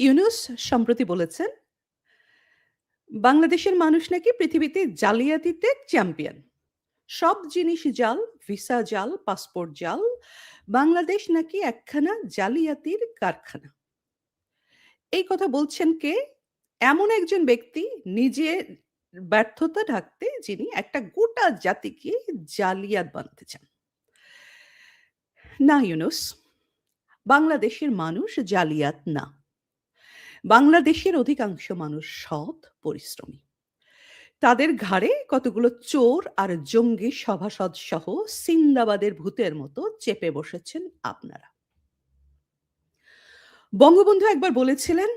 ইউনুস সম্প্রতি বলেছেন, বাংলাদেশের মানুষ নাকি পৃথিবীতে জালিয়াতিতে চ্যাম্পিয়ন। সব জিনিস জাল, ভিসা জাল, পাসপোর্ট জাল, বাংলাদেশ নাকি একখানা জালিয়াতির কারখানা। এই কথা বলছেন কে? এমন একজন ব্যক্তি নিজে ব্যর্থতা ঢাকতে যিনি একটা গোটা জাতিকে জালিয়াত বানাতে চান। না, ইউনুস বাংলাদেশের মানুষ জালিয়াত না। বাংলাদেশের অধিকাংশ মানুষ সৎ, পরিশ্রমী। তাদের ঘাড়ে কতগুলো চোর আর জঙ্গি সভাসদ সহ সিন্দাবাদের ভূতের মতো চেপে বসেছেন আপনারা। বঙ্গবন্ধু একবার বলেছিলেন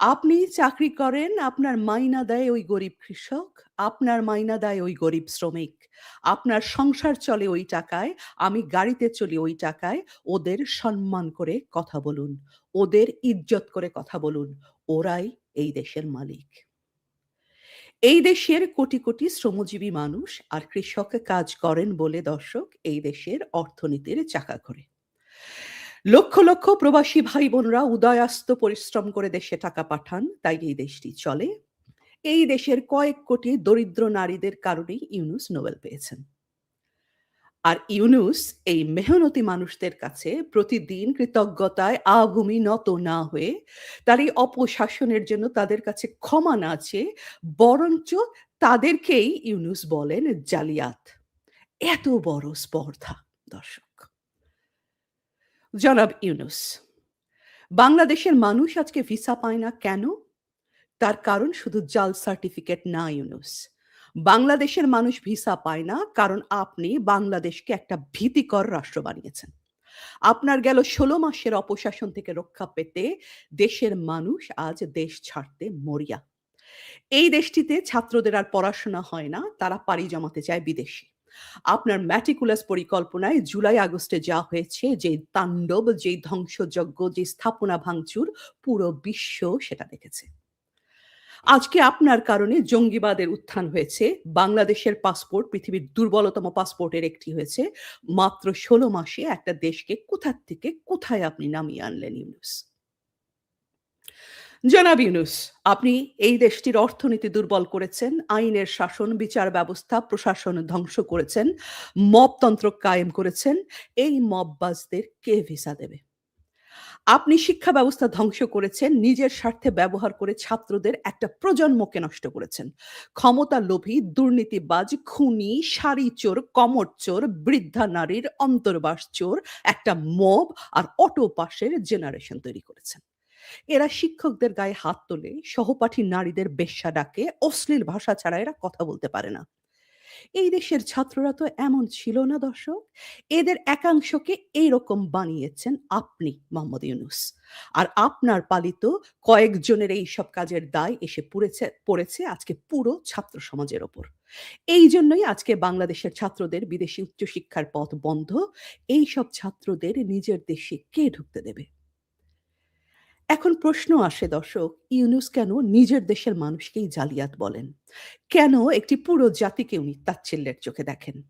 আপনি চাকরি করেন, আপনার মাইনা দেয় ওই গরিব কৃষক, আপনার মাইনা দেয় ওই গরিব শ্রমিক। আপনার সংসার চলে ওই টাকায়, আমি গাড়িতে চলি ওই টাকায়, ওদের সম্মান করে কথা বলুন, ওদের ইজ্জত করে কথা বলুন, ওরাই এই দেশের মালিক। এই দেশের কোটি কোটি শ্রমজীবী মানুষ আর কৃষক কাজ করেন বলে দর্শক এই দেশের অর্থনীতির চাকা ঘরে। লক্ষ লক্ষ প্রবাসী ভাই বোনরা উদয়াস্ত পরিশ্রম করে দেশে টাকা পাঠান, তাই এই দেশটি চলে। এই দেশের কয়েক কোটি দরিদ্র নারীদের কারণেই ইউনুস নোবেল পেয়েছেন। আর ইউনুস এই মেহনতি মানুষদের কাছে প্রতিদিন কৃতজ্ঞতায় আভূমি নত না হয়ে তার এই অপশাসনের জন্য তাদের কাছে ক্ষমা না চেয়ে বরঞ্চ তাদেরকেই ইউনুস বলেন জালিয়াত। এত বড় স্পর্ধা, দর্শক। জনাব ইউনুস, বাংলাদেশের মানুষ আজকে ভিসা পায় না কেন? তার কারণ শুধু জাল সার্টিফিকেট না, ইউনুস। বাংলাদেশের মানুষ ভিসা পায় না কারণ আপনি বাংলাদেশকে একটা ভীতিকর রাষ্ট্র বানিয়েছেন। আপনার গেল ষোলো মাসের অপশাসন থেকে রক্ষা পেতে দেশের মানুষ আজ দেশ ছাড়তে মরিয়া। এই দেশটিতে ছাত্রদের আর পড়াশোনা হয় না, তারা পাড়ি জমাতে চায় বিদেশে। আপনার ম্যাটিকুলাস পরিকল্পনায় জুলাই আগস্টে যা হয়েছে যে তাণ্ডব যে ধ্বংসযজ্ঞ যে স্থাপনা ভাঙচুর, পুরো বিশ্ব সেটা দেখেছে। আজকে আপনার কারণে জঙ্গিবাদের উত্থান হয়েছে, বাংলাদেশের পাসপোর্ট পৃথিবীর দুর্বলতম পাসপোর্টের একটি হয়েছে। মাত্র ষোলো মাসে একটা দেশকে কোথার থেকে কোথায় আপনি নামিয়ে আনলেন, ইউনুস? জনাব ইউনুস, আপনি এই দেশটির অর্থনীতি দুর্বল করেছেন, আইনের শাসন, বিচার ব্যবস্থা, প্রশাসন ধ্বংস করেছেন মবতন্ত্র কায়েম করেছেন, এই মববাজদের কে ভিসা দেবে? আপনি শিক্ষা ব্যবস্থা ধ্বংস করেছেন, নিজের স্বার্থে ব্যবহার করে ছাত্রদের একটা প্রজন্মকে নষ্ট করেছেন। ক্ষমতা লোভী, দুর্নীতিবাজ, খুনি শাড়ি চোর, কমর চোর, বৃদ্ধা নারীর অন্তর্বাস চোর একটা মব আর অটো পাশের জেনারেশন তৈরি করেছেন। এরা শিক্ষকদের গায়ে হাত তোলে, সহপাঠী নারীদের বেশ্যা ডাকে, অশ্লীল ভাষা ছাড়া এরা কথা বলতে পারে না। এই দেশের ছাত্ররা তো এমন ছিল না, দর্শক। এদের একাংশকে এইরকম বানিয়েছেন আপনি, মোহাম্মদ ইউনুস। আর আপনার পালিত কয়েকজনের এই সব কাজের দায় এসে পড়েছে পড়েছে আজকে পুরো ছাত্র সমাজের ওপর। এই জন্যই আজকে বাংলাদেশের ছাত্রদের বিদেশি উচ্চশিক্ষার পথ বন্ধ। এই সব ছাত্রদের নিজের দেশে কে ঢুকতে দেবে? এখন প্রশ্ন আসে দর্শক, ইউনুস কেন নিজের দেশের মানুষকেই জালিয়াত বলেন? কেন একটি পুরো জাতিকে উনি তাচ্ছিল্যের চোখে দেখেন?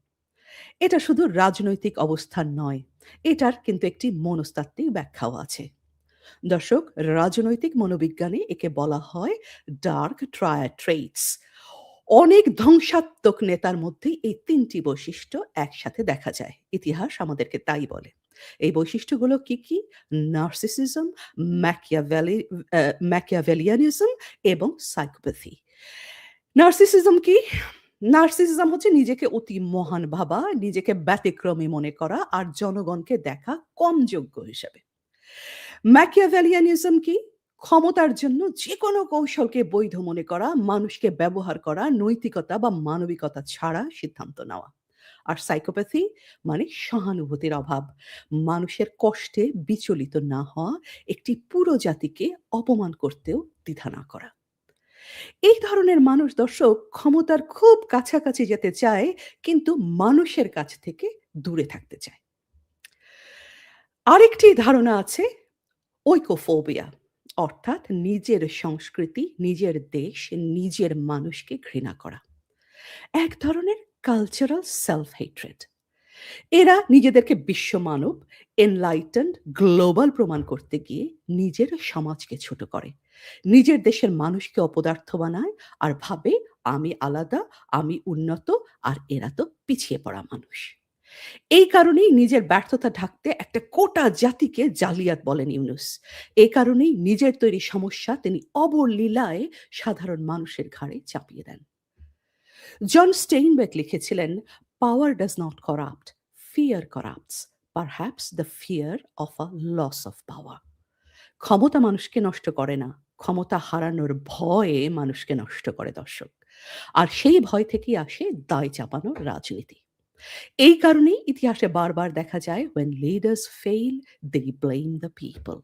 এটা শুধু রাজনৈতিক অবস্থান নয়, এটার কিন্তু একটি মনস্তাত্ত্বিক ব্যাখ্যাও আছে। দর্শক, রাজনৈতিক মনোবিজ্ঞানে একে বলা হয় ডার্ক ট্রায়া ট্রেটস অনেক ধ্বংসাত্মক নেতার মধ্যে এই তিনটি বৈশিষ্ট্য একসাথে দেখা যায়। ইতিহাস আমাদেরকে তাই বলে। এই বৈশিষ্ট্যগুলো কি কি? নার্সিসিজম ম্যাকিয়াভেলি ম্যাকিয়াভেলিয়ানিজম এবং সাইকোপ্যাথি নার্সিসিজম কি? নার্সিসিজম হচ্ছে নিজেকে অতি মহান ভাবা, নিজেকে ব্যতিক্রমী মনে করা আর জনগণকে দেখা কম যোগ্য হিসেবে। ম্যাকিয়াভেলিয়ানিজম কি? ক্ষমতার জন্য যে কোনো কৌশলকে বৈধ মনে করা, মানুষকে ব্যবহার করা, নৈতিকতা বা মানবিকতা ছাড়া সিদ্ধান্ত নেওয়া। আর সাইকোপ্যাথি মানে সহানুভূতির অভাব। মানুষের কষ্টে বিচলিত না হওয়া, একটি পুরো জাতিকে অপমান করতেও দ্বিধা না করা। এই ধরনের মানুষ দর্শক ক্ষমতার খুব কাছাকাছি যেতে চায়, কিন্তু মানুষের কাছ থেকে দূরে থাকতে চায়। আরেকটি ধারণা আছে ঐকোফোবিয়া অর্থাৎ নিজের সংস্কৃতি, নিজের দেশ, নিজের মানুষকে ঘৃণা করা। এক ধরনের কালচারাল সেলফ হেট্রেড এরা নিজেদেরকে বিশ্বমানব, এনলাইটেন্ড, গ্লোবাল প্রমাণ করতে গিয়ে নিজের সমাজকে ছোট করে। নিজের দেশের মানুষকে অপদার্থ বানায় আর ভাবে আমি আলাদা, আমি উন্নত আর এরা তো পিছিয়ে পড়া মানুষ। এই কারণেই নিজের ব্যর্থতা ঢাকতে একটা কোটা জাতিকে জালিয়াত বলেন ইউনুস। এ কারণেই নিজের তৈরি সমস্যা তিনি অবলীলায় সাধারণ মানুষের ঘাড়ে চাপিয়ে দেন। জন স্টেইনবেক লিখেছিলেন, "power does not corrupt, fear corrupts, perhaps the fear of a loss of power." ক্ষমতা মানুষকে নষ্ট করে না, ক্ষমতা হারানোর ভয়ে মানুষকে নষ্ট করে দর্শক। আর সেই ভয় থেকেই আসে দায় চাপানোর রাজনীতি। এই কারণেই ইতিহাসে বারবার দেখা যায় when leaders fail they blame the people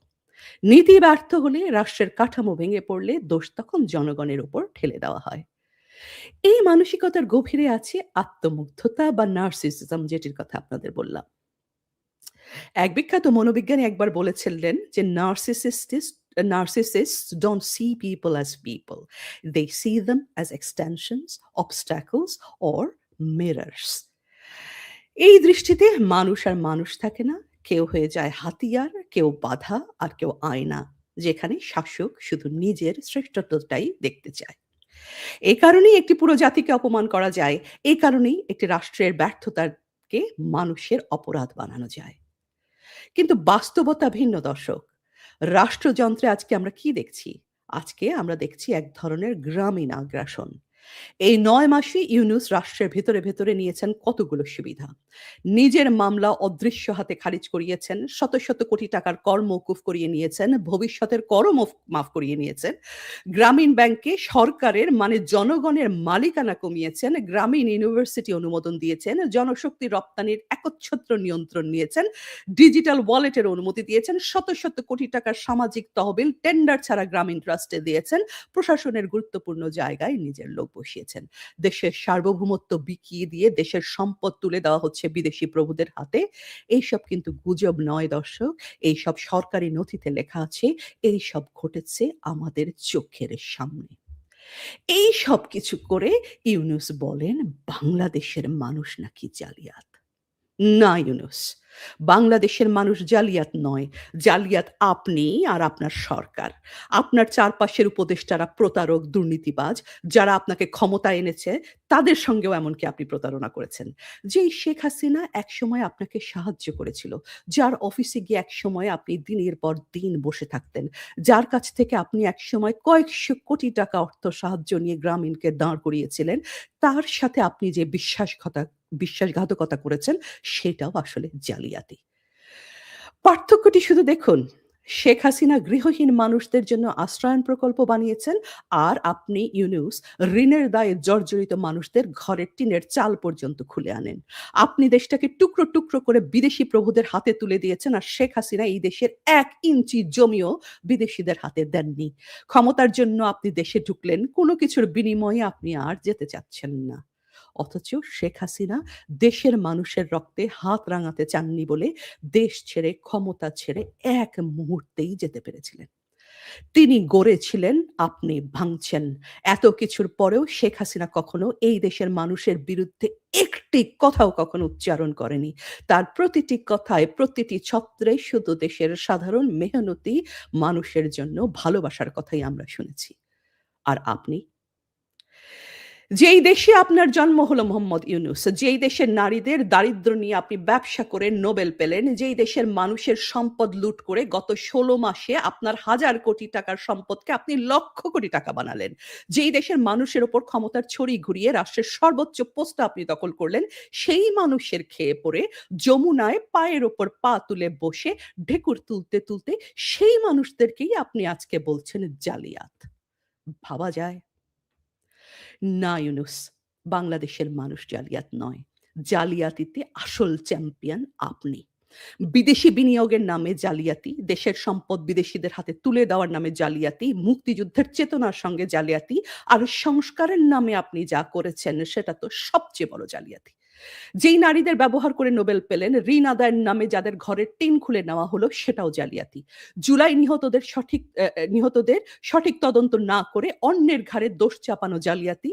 নীতি ব্যর্থ হলে রাষ্ট্রের কাঠামো ভেঙে পড়লে দোষ তখন জনগণের উপর ঠেলে দেওয়া হয় এই মানসিকতার গভীরে আছে আত্মমুগ্ধতা বা নার্সিসিজম যেটির কথা আপনাদের বললাম এক বিখ্যাত মনোবিজ্ঞানী একবার বলেছিলেন যে নার্সিসিস্টিস্ট narcissists don't see people as people. They see them as extensions, obstacles, or mirrors. এই দৃষ্টিতে মানুষ আর মানুষ থাকে না কেউ হয়ে যায় হাতিয়ার কেউ বাধা আর কেউ আয়না যেখানে শাসক শুধু নিজের শ্রেষ্ঠত্বটাই দেখতে চায় এই কারণেই একটি পুরো জাতিকে অপমান করা যায়। এই কারণেই একটি রাষ্ট্রের ব্যর্থতাকে মানুষের অপরাধ বানানো যায়। কিন্তু বাস্তবতা ভিন্ন, দর্শক। রাষ্ট্রযন্ত্রে আজকে আমরা কি দেখছি? আজকে আমরা দেখছি এক ধরনের গ্রামীণ আগ্রাসন। এই নয় মাসে ইউনুস রাষ্ট্রের ভেতরে ভেতরে নিয়েছেন কতগুলো সুবিধা। নিজের মামলা অদৃশ্য হাতে খারিজ করিয়েছেন, শত শত কোটি টাকার কর মৌকুফ করিয়ে নিয়েছেন, ভবিষ্যতের করও মাফ করিয়ে নিয়েছেন। গ্রামীণ ব্যাংকে সরকারের মানে জনগণের মালিকানা কমিয়েছেন, গ্রামীণ ইউনিভার্সিটি অনুমোদন দিয়েছেন, জনশক্তি রপ্তানির একচ্ছত্র নিয়ন্ত্রণ নিয়েছেন, ডিজিটাল ওয়ালেটের অনুমতি দিয়েছেন, শত শত কোটি টাকার সামাজিক তহবিল, টেন্ডার ছাড়া গ্রামীণ ট্রাস্টে দিয়েছেন, প্রশাসনের গুরুত্বপূর্ণ জায়গায় নিজের লোক। বসিয়েছেন। দেশের সার্বভৌমত্ব বিকিয়ে দিয়ে দেশের সম্পদ তুলে দেওয়া হচ্ছে বিদেশি প্রভুদের হাতে। এইসব কিন্তু গুজব নয় দর্শক, এইসব সরকারি নথিতে লেখা আছে এই সব ঘটেছে আমাদের চোখের সামনে। এই সব কিছু করে ইউনুস বলেন, বাংলাদেশের মানুষ নাকি জালিয়াত। না ইউনুস বাংলাদেশের মানুষ জালিয়াত নয়, জালিয়াত আপনি আর আপনার সরকার। আপনার চারপাশের উপদেষ্টারা প্রতারক, দুর্নীতিবাজ, যারা আপনাকে ক্ষমতা এনেছে, তাদের সঙ্গেও এমনকি আপনি প্রতারণা করেছেন। যেই শেখ হাসিনা একসময় আপনাকে সাহায্য করেছিল, যার অফিসে গিয়ে একসময় আপনি দিনের পর দিন বসে থাকতেন, যার কাছ থেকে আপনি একসময় কয়েকশো কোটি টাকা অর্থ সাহায্য নিয়ে গ্রামীণকে দাঁড় করিয়েছিলেন, তার সাথে আপনি যে বিশ্বাসঘাতা বিশ্বাসঘাতকতা করেছেন, সেটাও আসলে জালিয়াতি। পার্থক্যটি শুধু দেখুন, শেখ হাসিনা গৃহহীন মানুষদের জন্য আশ্রয়ন প্রকল্প বানিয়েছেন আর আপনি ইউনুস ঋণের দায়ে জর্জরিত মানুষদের ঘরের টিনের চাল পর্যন্ত খুলে আনেন। আপনি দেশটাকে টুকরো টুকরো করে বিদেশি প্রভুদের হাতে তুলে দিয়েছেন আর শেখ হাসিনা এই দেশের এক ইঞ্চি জমিও বিদেশিদের হাতে দেননি। ক্ষমতার জন্য আপনি দেশে ঢুকলেন, কোনো কিছুর বিনিময়ে আপনি আর যেতে চাচ্ছেন না। অথচ শেখ হাসিনা দেশের মানুষের রক্তে হাত রাঙাতে চাননি বলে দেশ ছেড়ে, ক্ষমতা ছেড়ে এক মুহূর্তেই যেতে পেরেছিলেন। তিনি গড়েছিলেন, আপনি ভাঙছেন। এত কিছুর পরেও শেখ হাসিনা কখনো এই দেশের মানুষের বিরুদ্ধে একটি কথাও কখনো উচ্চারণ করেনি। তার প্রতিটি কথায়, প্রতিটি ছত্রে শুধু দেশের সাধারণ মেহনতি মানুষের জন্য ভালোবাসার কথাই আমরা শুনেছি। আর আপনি যেই দেশে আপনার জন্ম হলো মোহাম্মদ ইউনুস, যেই দেশের নারীদের দারিদ্র নিয়ে আপনি ব্যবসা করে নোবেল পেলেন, যেই দেশের মানুষের সম্পদ লুট করে গত ষোলো মাসে আপনার হাজার কোটি টাকার সম্পদকে আপনি লক্ষ কোটি টাকা বানালেন। যেই দেশের মানুষের ওপর ক্ষমতার ছড়ি ঘুরিয়ে রাষ্ট্রের সর্বোচ্চ পোস্ট আপনি দখল করলেন, সেই মানুষের খেয়ে পড়ে যমুনায় পায়ের ওপর পা তুলে বসে ঢেকুর তুলতে তুলতে সেই মানুষদেরকেই আপনি আজকে বলছেন জালিয়াত। ভাবা যায়। না ইউনুস, বাংলাদেশের মানুষ জালিয়াত নয়। জালিয়াতিতে আসল চ্যাম্পিয়ন আপনি। বিদেশি বিনিয়োগের নামে জালিয়াতি, দেশের সম্পদ বিদেশিদের হাতে তুলে দেওয়ার নামে জালিয়াতি, মুক্তিযুদ্ধের চেতনার সঙ্গে জালিয়াতি, আর সংস্কারের নামে আপনি যা করেছেন, সেটা তো সবচেয়ে বড় জালিয়াতি। যেই নারীদের ব্যবহার করে নোবেল পেলেন ঋণ আদায়ের নামে যাদের ঘরের টিন খুলে নেওয়া হলো সেটাও জালিয়াতি জুলাই নিহতদের সঠিক নিহতদের সঠিক তদন্ত না করে অন্যের ঘাড়ে দোষ চাপানো জালিয়াতি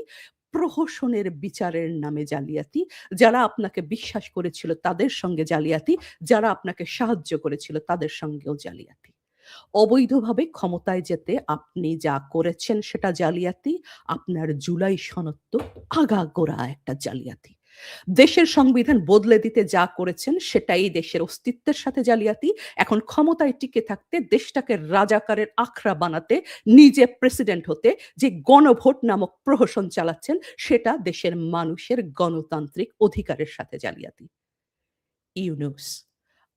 প্রহসনের বিচারের নামে জালিয়াতি, যারা আপনাকে বিশ্বাস করেছিল তাদের সঙ্গে জালিয়াতি, যারা আপনাকে সাহায্য করেছিল তাদের সঙ্গেও জালিয়াতি। অবৈধভাবে ক্ষমতায় যেতে আপনি যা করেছেন সেটা জালিয়াতি, আপনার জুলাই সনত্ব আগাগোড়া একটা জালিয়াতি। দেশের সংবিধান বদলে দিতে যা করেছেন সেটাই দেশের অস্তিত্বের সাথে জালিয়াতি। এখন ক্ষমতায় টিকে থাকতে দেশটাকে রাজাকারের আখড়া বানাতে, নিজে প্রেসিডেন্ট হতে যে গণভোট নামক প্রহসন চালাচ্ছেন সেটা দেশের মানুষের গণতান্ত্রিক অধিকারের সাথে জালিয়াতি। ইউনুস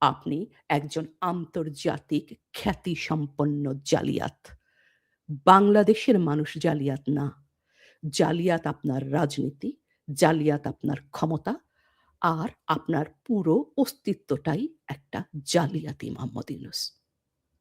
আপনি একজন আন্তর্জাতিক খ্যাতিসম্পন্ন জালিয়াত। বাংলাদেশের মানুষ জালিয়াত না। জালিয়াত আপনার রাজনীতি, জালিয়াত আপনার ক্ষমতা, আর আপনার পুরো অস্তিত্বটাই একটা জালিয়াতি মোহাম্মদ ইউনুস।